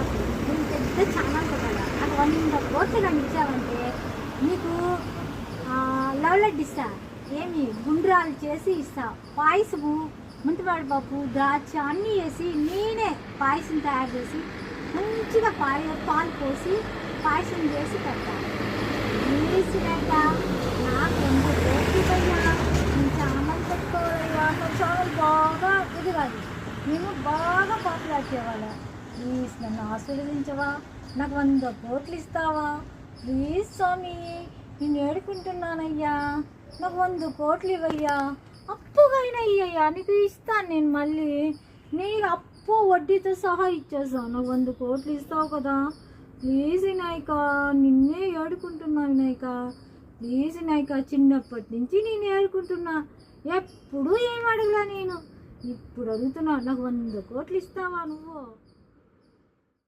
నాకు నేను పెద్ద ఛానల్ కదా నాకు వంద కోట్లు కానీ ఇచ్చావంటే నీకు లవ్ ఇస్తా. ఏమి? గుండ్రాలు చేసి ఇస్తా. పాయసము ముంతపాడు పప్పు దాచి అన్నీ వేసి నేనే పాయసం తయారు చేసి మంచిగా పాయ పాలు పోసి పాయసం చేసి పెడతాను వేసినాక నాకు ఎంత కోరికయ్యా నేను ఛానల్ పెట్టుకోవాలయ్యా ఛానల్ బాగా ఎదగాలి మేము బాగా పాపులర్ చేయాలి ప్లీజ్ నన్ను ఆశీర్వదించవా? నాకు వంద కోట్లు ఇస్తావా? ప్లీజ్ స్వామి నేను ఏడుకుంటున్నానయ్యా. నాకు వంద కోట్లు ఇవ్వయ్యా. అప్పుగైనా అయ్యయ్యా నీకు ఇస్తాను నేను మళ్ళీ. నేను అప్పు వడ్డీతో సహా ఇచ్చేస్తాను నాకు వంద కోట్లు ఇస్తావు కదా. ప్లీజ్ వినాయక నిన్నే ఏడుకుంటున్నా వినాయక. ప్లీజ్ వినాయక చిన్నప్పటి నుంచి నేను ఏడుకుంటున్నా. ఎప్పుడూ ఏం అడగలా నేను? ఇప్పుడు అడుగుతున్నా నాకు వంద కోట్లు ఇస్తావా నువ్వు?